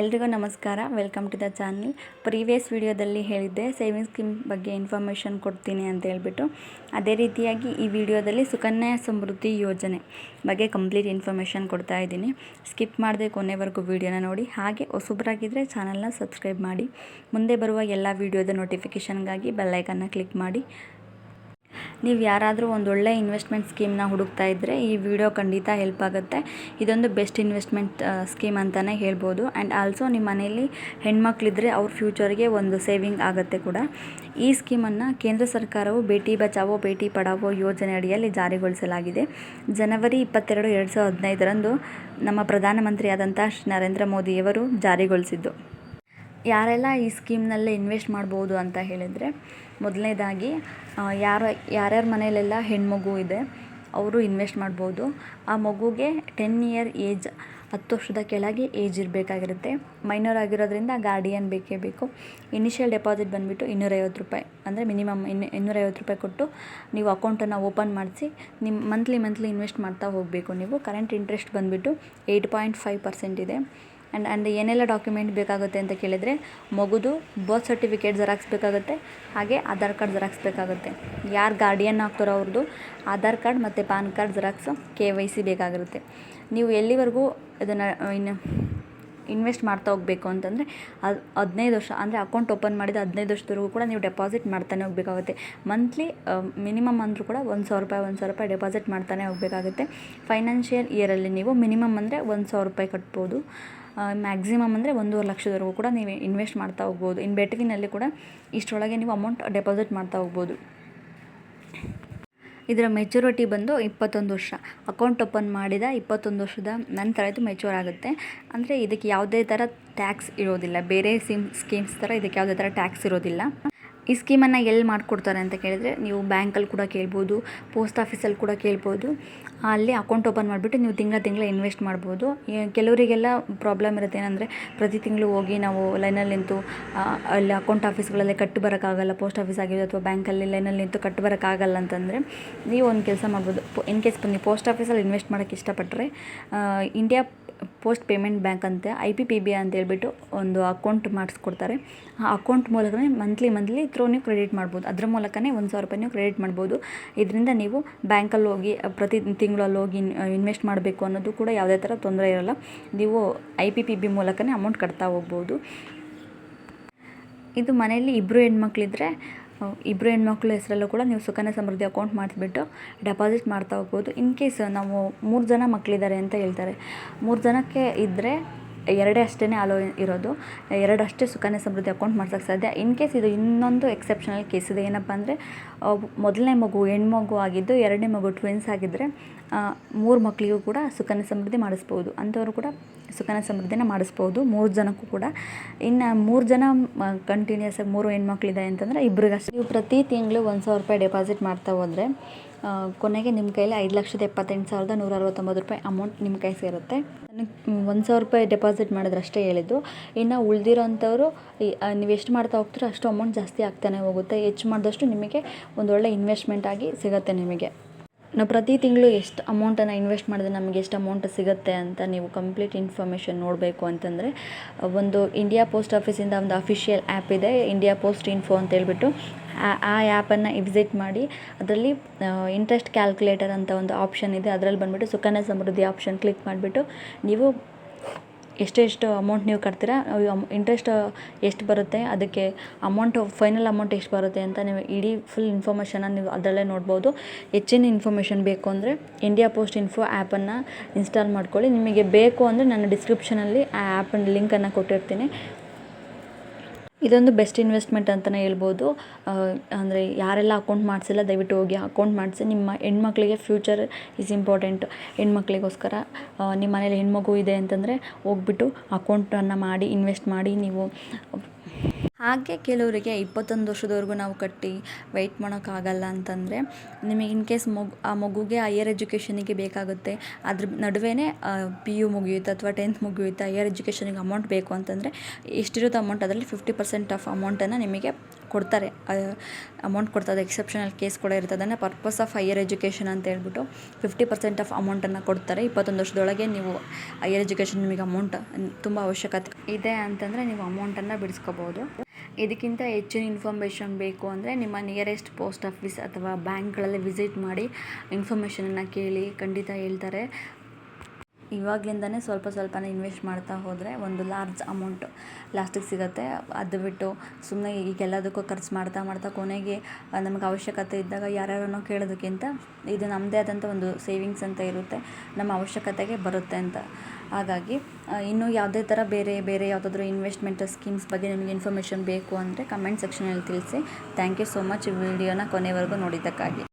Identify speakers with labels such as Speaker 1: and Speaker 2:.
Speaker 1: ಎಲ್ರಿಗೂ ನಮಸ್ಕಾರ. Welcome to the channel previous ವಿಡಿಯೋದಲ್ಲಿ ಹೇಳಿದ್ದೆ ಸೇವಿಂಗ್ ಸ್ಕೀಮ್ ಬಗ್ಗೆ ಇನ್ಫಾರ್ಮೇಷನ್ ಕೊಡ್ತೀನಿ ಅಂತ ಹೇಳ್ಬಿಟ್ಟು. ಅದೇ ರೀತಿಯಾಗಿ ಈ ವಿಡಿಯೋದಲ್ಲಿ ಸುಕನ್ಯಾ ಸಮೃದ್ಧಿ ಯೋಜನೆ ಬಗ್ಗೆ ಕಂಪ್ಲೀಟ್ ಇನ್ಫಾರ್ಮೇಷನ್ ಕೊಡ್ತಾ ಇದ್ದೀನಿ. ಸ್ಕಿಪ್ ಮಾಡದೆ ಕೊನೆವರೆಗೂ ವಿಡಿಯೋನ ನೋಡಿ. ಹಾಗೆ ಹೊಸಬ್ರಾಗಿದ್ದರೆ ಚಾನಲ್ನ ಸಬ್ಸ್ಕ್ರೈಬ್ ಮಾಡಿ. ಮುಂದೆ ಬರುವ ಎಲ್ಲ ವಿಡಿಯೋದ ನೋಟಿಫಿಕೇಷನ್ಗಾಗಿ ಬೆಲ್ಲೈಕನ್ನ ಕ್ಲಿಕ್ ಮಾಡಿ. ನೀವು ಯಾರಾದರೂ ಒಂದು ಒಳ್ಳೆ ಇನ್ವೆಸ್ಟ್ಮೆಂಟ್ ಸ್ಕೀಮ್ನ ಹುಡುಕ್ತಾ ಇದ್ದರೆ ಈ ವಿಡಿಯೋ ಖಂಡಿತ ಹೆಲ್ಪ್ ಆಗುತ್ತೆ. ಇದೊಂದು ಬೆಸ್ಟ್ ಇನ್ವೆಸ್ಟ್ಮೆಂಟ್ ಸ್ಕೀಮ್ ಅಂತಲೇ ಹೇಳ್ಬೋದು. ಆ್ಯಂಡ್ ಆಲ್ಸೋ ನಿಮ್ಮ ಮನೆಯಲ್ಲಿ ಹೆಣ್ಮಕ್ಳಿದ್ರೆ ಅವ್ರ ಫ್ಯೂಚರ್ಗೆ ಒಂದು ಸೇವಿಂಗ್ ಆಗುತ್ತೆ ಕೂಡ. ಈ ಸ್ಕೀಮನ್ನು ಕೇಂದ್ರ ಸರ್ಕಾರವು ಬೇಟಿ ಬಚಾವೋ, ಬೇಟಿ ಪಡಾವೋ ಯೋಜನೆ ಅಡಿಯಲ್ಲಿ ಜಾರಿಗೊಳಿಸಲಾಗಿದೆ. ಜನವರಿ ಇಪ್ಪತ್ತೆರಡು, ಎರಡು ಸಾವಿರದ ಹದಿನೈದರಂದು ನಮ್ಮ ಪ್ರಧಾನಮಂತ್ರಿಯಾದಂಥ ಶ್ರೀ ನರೇಂದ್ರ ಮೋದಿಯವರು ಜಾರಿಗೊಳಿಸಿದ್ದು. ಯಾರೆಲ್ಲ ಈ ಸ್ಕೀಮ್ನಲ್ಲಿ ಇನ್ವೆಸ್ಟ್ ಮಾಡ್ಬೋದು ಅಂತ ಹೇಳಿದರೆ, ಮೊದಲನೇದಾಗಿ ಯಾರ, ಯಾರ್ಯಾರ ಮನೆಯಲ್ಲೆಲ್ಲ ಹೆಣ್ಮಗು ಇದೆ, ಅವರು ಇನ್ವೆಸ್ಟ್ ಮಾಡ್ಬೋದು. ಆ ಮಗುಗೆ ಟೆನ್ ಇಯರ್ ಏಜ್ ಹತ್ತು ವರ್ಷದ ಕೆಳಗೆ ಏಜ್ ಇರಬೇಕಾಗಿರುತ್ತೆ. ಮೈನರ್ ಆಗಿರೋದ್ರಿಂದ ಗಾರ್ಡಿಯನ್ ಬೇಕೇ ಬೇಕು. ಇನಿಷಿಯಲ್ ಡೆಪಾಸಿಟ್ ಬಂದುಬಿಟ್ಟು ಇನ್ನೂರೈವತ್ತು ರೂಪಾಯಿ, ಅಂದರೆ ಮಿನಿಮಮ್ ಇನ್ನು ಇನ್ನೂರೈವತ್ತು ರೂಪಾಯಿ ಕೊಟ್ಟು ನೀವು ಅಕೌಂಟನ್ನು ಓಪನ್ ಮಾಡಿಸಿ ನಿಮ್ಮ ಮಂತ್ಲಿ ಮಂತ್ಲಿ ಇನ್ವೆಸ್ಟ್ ಮಾಡ್ತಾ ಹೋಗಬೇಕು ನೀವು. ಕರೆಂಟ್ ಇಂಟ್ರೆಸ್ಟ್ ಬಂದುಬಿಟ್ಟು ಏಯ್ಟ್ ಪಾಯಿಂಟ್ ಫೈವ್ ಪರ್ಸೆಂಟ್ ಇದೆ. ಆ್ಯಂಡ್ ಆ್ಯಂಡ್ ಏನೆಲ್ಲ ಡಾಕ್ಯುಮೆಂಟ್ ಬೇಕಾಗುತ್ತೆ ಅಂತ ಕೇಳಿದರೆ ಮಗುದು ಬರ್ತ್ ಸರ್ಟಿಫಿಕೇಟ್ ಜೆರಾಕ್ಸ್ ಬೇಕಾಗುತ್ತೆ, ಹಾಗೆ ಆಧಾರ್ ಕಾರ್ಡ್ ಜೆರಾಕ್ಸ್ ಬೇಕಾಗುತ್ತೆ. ಯಾರು ಗಾರ್ಡಿಯನ್ ಆಗ್ತಾರೋ ಅವ್ರದ್ದು ಆಧಾರ್ ಕಾರ್ಡ್ ಮತ್ತು PAN card xerox K Y C ಬೇಕಾಗಿರುತ್ತೆ. ನೀವು ಎಲ್ಲಿವರೆಗೂ ಇದನ್ನು ಇನ್ನು ಇನ್ವೆಸ್ಟ್ ಮಾಡ್ತಾ ಹೋಗಬೇಕು ಅಂತಂದರೆ ಅದು, ಹದಿನೈದು ವರ್ಷ, ಅಂದರೆ ಅಕೌಂಟ್ ಓಪನ್ ಮಾಡಿದ ಹದಿನೈದು ವರ್ಷದವರೆಗೂ ಕೂಡ ನೀವು ಡೆಪಾಸಿಟ್ ಮಾಡ್ತಾನೆ ಹೋಗಬೇಕಾಗುತ್ತೆ. ಮಂತ್ಲಿ ಮಿನಿಮಮ್ ಅಂದರೂ ಕೂಡ ಒಂದು ಸಾವಿರ ರೂಪಾಯಿ, ಒಂದು ಸಾವಿರ ರೂಪಾಯಿ ಡೆಪಾಸಿಟ್ ಮಾಡ್ತಾನೆ ಹೋಗಬೇಕಾಗುತ್ತೆ. ಫೈನಾನ್ಷಿಯಲ್ ಇಯರಲ್ಲಿ ನೀವು ಮಿನಿಮಮ್ ಅಂದರೆ ಒಂದು ಸಾವಿರ ರೂಪಾಯಿ ಕಟ್ಬೋದು. ಮ್ಯಾಕ್ಸಿಮಮ್ ಅಂದರೆ ಒಂದೂವರೆ ಲಕ್ಷದವರೆಗೂ ಕೂಡ ನೀವು ಇನ್ವೆಸ್ಟ್ ಮಾಡ್ತಾ ಹೋಗ್ಬೋದು. ಇನ್ ಬೆಟ್ವಿನಲ್ಲಿ ಕೂಡ ಇಷ್ಟರೊಳಗೆ ನೀವು ಅಮೌಂಟ್ ಡೆಪಾಸಿಟ್ ಮಾಡ್ತಾ ಹೋಗ್ಬೋದು. ಇದರ ಮೆಚುರಿಟಿ ಬಂದು ಇಪ್ಪತ್ತೊಂದು ವರ್ಷ. ಅಕೌಂಟ್ ಓಪನ್ ಮಾಡಿದ ಇಪ್ಪತ್ತೊಂದು ವರ್ಷದ ನಂತರ ಇದು ಮೆಚೂರ್ ಆಗುತ್ತೆ. ಅಂದರೆ ಇದಕ್ಕೆ ಯಾವುದೇ ಥರ ಟ್ಯಾಕ್ಸ್ ಇರೋದಿಲ್ಲ. ಬೇರೆ ಸಿಮ್ ಸ್ಕೀಮ್ಸ್ ಥರ ಇದಕ್ಕೆ ಯಾವುದೇ ಥರ ಟ್ಯಾಕ್ಸ್ ಇರೋದಿಲ್ಲ. ಈ ಸ್ಕೀಮನ್ನು ಎಲ್ಲಿ ಮಾಡಿಕೊಡ್ತಾರೆ ಅಂತ ಕೇಳಿದರೆ ನೀವು ಬ್ಯಾಂಕಲ್ಲಿ ಕೂಡ ಕೇಳ್ಬೋದು, ಪೋಸ್ಟ್ ಆಫೀಸಲ್ಲಿ ಕೂಡ ಕೇಳ್ಬೋದು. ಅಲ್ಲಿ ಅಕೌಂಟ್ ಓಪನ್ ಮಾಡಿಬಿಟ್ಟು ನೀವು ತಿಂಗಳ ತಿಂಗಳ ಇನ್ವೆಸ್ಟ್ ಮಾಡ್ಬೋದು. ಕೆಲವರಿಗೆಲ್ಲ ಪ್ರಾಬ್ಲಮ್ ಇರುತ್ತೆ ಏನಂದರೆ ಪ್ರತಿ ತಿಂಗಳು ಹೋಗಿ ನಾವು ಲೈನಲ್ಲಿ ನಿಂತು ಅಲ್ಲಿ ಅಕೌಂಟ್ ಆಫೀಸ್ಗಳಲ್ಲಿ ಕಟ್ಟು ಬರೋಕ್ಕಾಗಲ್ಲ, ಪೋಸ್ಟ್ ಆಫೀಸ್ ಆಗಿರೋದು ಅಥವಾ ಬ್ಯಾಂಕಲ್ಲಿ ಲೈನಲ್ಲಿ ನಿಂತು ಕಟ್ಟು ಬರೋಕ್ಕಾಗಲ್ಲ ಅಂತಂದರೆ ನೀವು ಒಂದು ಕೆಲಸ ಮಾಡ್ಬೋದು. ಇನ್ ಕೇಸ್ ನೀವು ಪೋಸ್ಟ್ ಆಫೀಸಲ್ಲಿ ಇನ್ವೆಸ್ಟ್ ಮಾಡೋಕ್ಕೆ ಇಷ್ಟಪಟ್ಟರೆ ಇಂಡಿಯಾ ಪೋಸ್ಟ್ ಪೇಮೆಂಟ್ ಬ್ಯಾಂಕ್ ಅಂತ, ಐ ಪಿ ಪಿ ಬಿ ಅಂತ ಹೇಳ್ಬಿಟ್ಟು ಒಂದು ಅಕೌಂಟ್ ಮಾಡಿಸ್ಕೊಡ್ತಾರೆ. ಆ ಅಕೌಂಟ್ ಮೂಲಕನೇ ಮಂತ್ಲಿ ಮಂತ್ಲಿ ಥ್ರೂ ನೀವು ಕ್ರೆಡಿಟ್ ಮಾಡ್ಬೋದು. ಅದ್ರ ಮೂಲಕನೇ ಒಂದು ಸಾವಿರ ರೂಪಾಯಿ ನೀವು ಕ್ರೆಡಿಟ್ ಮಾಡ್ಬೋದು. ಇದರಿಂದ ನೀವು ಬ್ಯಾಂಕಲ್ಲಿ ಹೋಗಿ, ಪ್ರತಿ ತಿಂಗಳಲ್ಲಿ ಹೋಗಿ ಇನ್ವೆಸ್ಟ್ ಮಾಡಬೇಕು ಅನ್ನೋದು ಕೂಡ ಯಾವುದೇ ಥರ ತೊಂದರೆ ಇರೋಲ್ಲ. ನೀವು ಐ ಪಿ ಪಿ ಬಿ ಮೂಲಕನೇ ಅಮೌಂಟ್ ಕಟ್ತಾ ಹೋಗ್ಬೋದು. ಇದು ಮನೆಯಲ್ಲಿ ಇಬ್ಬರು ಹೆಣ್ಮಕ್ಳಿದ್ರೆ ಇಬ್ಬರು ಹೆಣ್ಮಕ್ಳ ಹೆಸರಲ್ಲೂ ಕೂಡ ನೀವು ಸುಕನ್ಯಾ ಸಮೃದ್ಧಿ ಅಕೌಂಟ್ ಮಾಡಿಸ್ಬಿಟ್ಟು ಡೆಪಾಸಿಟ್ ಮಾಡ್ತಾ ಹೋಗ್ಬೋದು. ಇನ್ ಕೇಸ್ ನಾವು ಮೂರು ಜನ ಮಕ್ಕಳಿದ್ದಾರೆ ಅಂತ ಹೇಳ್ತಾರೆ. ಮೂರು ಜನಕ್ಕೆ ಇದ್ದರೆ ಎರಡೇ ಅಷ್ಟೇ ಅಲೋ ಇರೋದು. ಎರಡಷ್ಟೇ ಸುಕನ್ಯಾ ಸಮೃದ್ಧಿ ಅಕೌಂಟ್ ಮಾಡ್ಸೋಕ್ಕೆ ಸಾಧ್ಯ. ಇನ್ ಕೇಸ್ ಇದು ಇನ್ನೊಂದು ಎಕ್ಸೆಪ್ಷನಲ್ ಕೇಸ್ ಇದೆ, ಏನಪ್ಪ ಅಂದರೆ ಮೊದಲನೇ ಮಗು ಹೆಣ್ಮಗು ಆಗಿದ್ದು ಎರಡನೇ ಮಗು ಟ್ವಿನ್ಸ್ ಆಗಿದ್ದರೆ ಮೂರು ಮಕ್ಕಳಿಗೂ ಕೂಡ ಸುಕನ್ಯಾ ಸಮೃದ್ಧಿ ಮಾಡಿಸ್ಬೋದು. ಅಂಥವ್ರು ಕೂಡ ಸುಕನ್ಯಾ ಸಮೃದ್ಧಿನ ಮಾಡಿಸ್ಬೋದು, ಮೂರು ಜನಕ್ಕೂ ಕೂಡ. ಇನ್ನು ಮೂರು ಜನ ಕಂಟಿನ್ಯೂಸ್ ಆಗಿ ಮೂರು ಹೆಣ್ಮಕ್ಳಿದೆ ಅಂತಂದರೆ ಇಬ್ಬರಿಗಷ್ಟೇ ನೀವು ಪ್ರತಿ ತಿಂಗಳು ಒಂದು ಸಾವಿರ ರೂಪಾಯಿ ಡೆಪಾಸಿಟ್ ಮಾಡ್ತಾ ಹೋದರೆ ಕೊನೆಗೆ ನಿಮ್ಮ ಕೈಲಿ ಐದು ಲಕ್ಷದ ಎಪ್ಪತ್ತೆಂಟು ಸಾವಿರದ ನೂರ ಅರವತ್ತೊಂಬತ್ತು ರೂಪಾಯಿ ಅಮೌಂಟ್ ನಿಮ್ಮ ಕೈ ಸೇರುತ್ತೆ. ಒಂದು ಸಾವಿರ ರೂಪಾಯಿ ಡೆಪಾಸಿಟ್ ಮಾಡಿದ್ರೆ ಅಷ್ಟೇ ಹೇಳಿದ್ದು. ಇನ್ನು ಉಳಿದಿರೋಂಥವ್ರು ನೀವು ಎಷ್ಟು ಮಾಡ್ತಾ ಹೋಗ್ತೀರೋ ಅಷ್ಟು ಅಮೌಂಟ್ ಜಾಸ್ತಿ ಆಗ್ತಾನೆ ಹೋಗುತ್ತೆ. ಹೆಚ್ಚು ಮಾಡಿದಷ್ಟು ನಿಮಗೆ ಒಂದೊಳ್ಳೆ ಇನ್ವೆಸ್ಟ್ಮೆಂಟ್ ಆಗಿ ಸಿಗುತ್ತೆ ನಿಮಗೆ. ನಾವು ಪ್ರತಿ ತಿಂಗಳು ಎಷ್ಟು ಅಮೌಂಟನ್ನು ಇನ್ವೆಸ್ಟ್ ಮಾಡಿದ್ರೆ ನಮಗೆ ಎಷ್ಟು ಅಮೌಂಟ್ ಸಿಗುತ್ತೆ ಅಂತ ನೀವು ಕಂಪ್ಲೀಟ್ ಇನ್ಫಾರ್ಮೇಷನ್ ನೋಡಬೇಕು ಅಂತಂದರೆ, ಒಂದು ಇಂಡಿಯಾ ಪೋಸ್ಟ್ ಆಫೀಸಿಂದ ಒಂದು ಅಫಿಷಿಯಲ್ ಆ್ಯಪ್ ಇದೆ ಇಂಡಿಯಾ ಪೋಸ್ಟ್ ಇನ್ಫೋ ಅಂತ ಹೇಳ್ಬಿಟ್ಟು ಆ ಆ್ಯಪನ್ನು ವಿಸಿಟ್ ಮಾಡಿ, ಅದರಲ್ಲಿ ಇಂಟ್ರೆಸ್ಟ್ ಕ್ಯಾಲ್ಕುಲೇಟರ್ ಅಂತ ಒಂದು ಆಪ್ಷನ್ ಇದೆ, ಅದರಲ್ಲಿ ಬಂದುಬಿಟ್ಟು ಸುಕನ್ಯಾ ಸಮೃದ್ಧಿ ಆಪ್ಷನ್ ಕ್ಲಿಕ್ ಮಾಡಿಬಿಟ್ಟು ನೀವು ಎಷ್ಟೆಷ್ಟು ಅಮೌಂಟ್ ನೀವು ಕಟ್ತೀರಾ ಇಂಟ್ರೆಸ್ಟ್ ಎಷ್ಟು ಬರುತ್ತೆ, ಅದಕ್ಕೆ ಅಮೌಂಟ್ ಫೈನಲ್ ಅಮೌಂಟ್ ಎಷ್ಟು ಬರುತ್ತೆ ಅಂತ ನೀವು ಇಡೀ ಫುಲ್ ಇನ್ಫಾರ್ಮೇಷನ್ನ ನೀವು ಅದರಲ್ಲೇ ನೋಡ್ಬೋದು. ಹೆಚ್ಚಿನ ಇನ್ಫಾರ್ಮೇಷನ್ ಬೇಕು ಅಂದರೆ ಇಂಡಿಯಾ ಪೋಸ್ಟ್ ಇನ್ಫೋ ಆ್ಯಪನ್ನು ಇನ್ಸ್ಟಾಲ್ ಮಾಡ್ಕೊಳ್ಳಿ. ನಿಮಗೆ ಬೇಕು ಅಂದರೆ ನಾನು ಡಿಸ್ಕ್ರಿಪ್ಷನಲ್ಲಿ ಆ ಆ್ಯಪಿನ ಲಿಂಕನ್ನು ಕೊಟ್ಟಿರ್ತೀನಿ. ಇದೊಂದು ಬೆಸ್ಟ್ ಇನ್ವೆಸ್ಟ್ಮೆಂಟ್ ಅಂತಲೇ ಹೇಳ್ಬೋದು. ಅಂದರೆ ಯಾರೆಲ್ಲ ಅಕೌಂಟ್ ಮಾಡಿಸಿಲ್ಲ, ದಯವಿಟ್ಟು ಹೋಗಿ ಅಕೌಂಟ್ ಮಾಡಿಸಿ. ನಿಮ್ಮ ಹೆಣ್ಮಕ್ಳಿಗೆ ಫ್ಯೂಚರ್ ಈಸ್ ಇಂಪಾರ್ಟೆಂಟ್. ಹೆಣ್ಮಕ್ಳಿಗೋಸ್ಕರ ನಿಮ್ಮ ಮನೇಲಿ ಹೆಣ್ಮಗು ಇದೆ ಅಂತಂದರೆ ಹೋಗ್ಬಿಟ್ಟು ಅಕೌಂಟನ್ನು ಮಾಡಿ, ಇನ್ವೆಸ್ಟ್ ಮಾಡಿ. ನೀವು ಹಾಗೆ ಕೆಲವರಿಗೆ ಇಪ್ಪತ್ತೊಂದು ವರ್ಷದವರೆಗೂ ನಾವು ಕಟ್ಟಿ ವೆಯ್ಟ್ ಮಾಡೋಕ್ಕಾಗಲ್ಲ ಅಂತಂದರೆ ನಿಮಗೆ ಇನ್ ಕೇಸ್ ಮಗು, ಆ ಮಗುಗೆ ಹೈಯರ್ ಎಜುಕೇಷನಿಗೆ ಬೇಕಾಗುತ್ತೆ, ಅದ್ರ ನಡುವೆ ಪಿ ಯು ಮುಗಿಯುತ್ತೆ ಅಥವಾ ಟೆಂತ್ ಮುಗಿಯುತ್ತೆ ಹೈಯರ್ ಎಜುಕೇಷನಿಗೆ ಅಮೌಂಟ್ ಬೇಕು ಅಂತಂದರೆ ಎಷ್ಟಿರುತ್ತೆ ಅಮೌಂಟ್ ಅದರಲ್ಲಿ ಫಿಫ್ಟಿ ಪರ್ಸೆಂಟ್ ಆಫ್ ಅಮೌಂಟನ್ನು ನಿಮಗೆ ಕೊಡ್ತಾರೆ. ಅಮೌಂಟ್ ಕೊಡ್ತಾರೆ ಎಕ್ಸೆಪ್ಷನಲ್ ಕೇಸ್ ಕೂಡ ಇರ್ತದೆ. ಅದನ್ನು ಪರ್ಪಸ್ ಆಫ್ ಹೈಯರ್ ಎಜುಕೇಷನ್ ಅಂತ ಹೇಳ್ಬಿಟ್ಟು ಫಿಫ್ಟಿ ಪರ್ಸೆಂಟ್ ಆಫ್ ಅಮೌಂಟನ್ನು ಕೊಡ್ತಾರೆ. ಇಪ್ಪತ್ತೊಂದು ವರ್ಷದೊಳಗೆ ನೀವು ಹೈಯರ್ ಎಜುಕೇಷನ್ ನಿಮಗೆ ಅಮೌಂಟ್ ತುಂಬ ಅವಶ್ಯಕತೆ ಇದೆ ಅಂತಂದರೆ ನೀವು ಅಮೌಂಟನ್ನು ಬಿಡಿಸ್ಕೋಬೋದು. ಇದಕ್ಕಿಂತ ಹೆಚ್ಚಿನ ಇನ್ಫಾರ್ಮೇಷನ್ ಬೇಕು ಅಂದರೆ ನಿಮ್ಮ ನಿಯರೆಸ್ಟ್ ಪೋಸ್ಟ್ ಆಫೀಸ್ ಅಥವಾ ಬ್ಯಾಂಕ್ಗಳಲ್ಲಿ ವಿಸಿಟ್ ಮಾಡಿ ಇನ್ಫಾರ್ಮೇಷನನ್ನು ಕೇಳಿ ಖಂಡಿತ ಹೇಳ್ತಾರೆ. ಇವಾಗಲಿಂದನೇ ಸ್ವಲ್ಪ ಸ್ವಲ್ಪನೇ ಇನ್ವೆಸ್ಟ್ ಮಾಡ್ತಾ ಹೋದರೆ ಒಂದು ಲಾರ್ಜ್ ಅಮೌಂಟ್ ಲಾಸ್ಟಿಗೆ ಸಿಗುತ್ತೆ. ಅದು ಬಿಟ್ಟು ಸುಮ್ಮನೆ ಈಗೆಲ್ಲದಕ್ಕೂ ಖರ್ಚು ಮಾಡ್ತಾ ಮಾಡ್ತಾ ಕೊನೆಗೆ ನಮಗೆ ಅವಶ್ಯಕತೆ ಇದ್ದಾಗ ಯಾರ್ಯಾರನ್ನೋ ಕೇಳೋದಕ್ಕಿಂತ ಇದು ನಮ್ಮದೇ ಆದಂಥ ಒಂದು ಸೇವಿಂಗ್ಸ್ ಅಂತ ಇರುತ್ತೆ. ನಮ್ಮ ಅವಶ್ಯಕತೆಗೆ ಬರುತ್ತೆ ಅಂತ. ಹಾಗಾಗಿ ಇನ್ನೂ ಯಾವುದೇ ಥರ ಬೇರೆ ಬೇರೆ ಯಾವುದಾದ್ರೂ ಇನ್ವೆಸ್ಟ್ಮೆಂಟ್ ಸ್ಕೀಮ್ಸ್ ಬಗ್ಗೆ ನಿಮಗೆ ಇನ್ಫಾರ್ಮೇಷನ್ ಬೇಕು ಅಂದರೆ ಕಮೆಂಟ್ ಸೆಕ್ಷನಲ್ಲಿ ತಿಳಿಸಿ. ಥ್ಯಾಂಕ್ ಯು ಸೋ ಮಚ್ ವಿಡಿಯೋನ ಕೊನೆವರೆಗೂ ನೋಡಿದ್ದಕ್ಕಾಗಿ.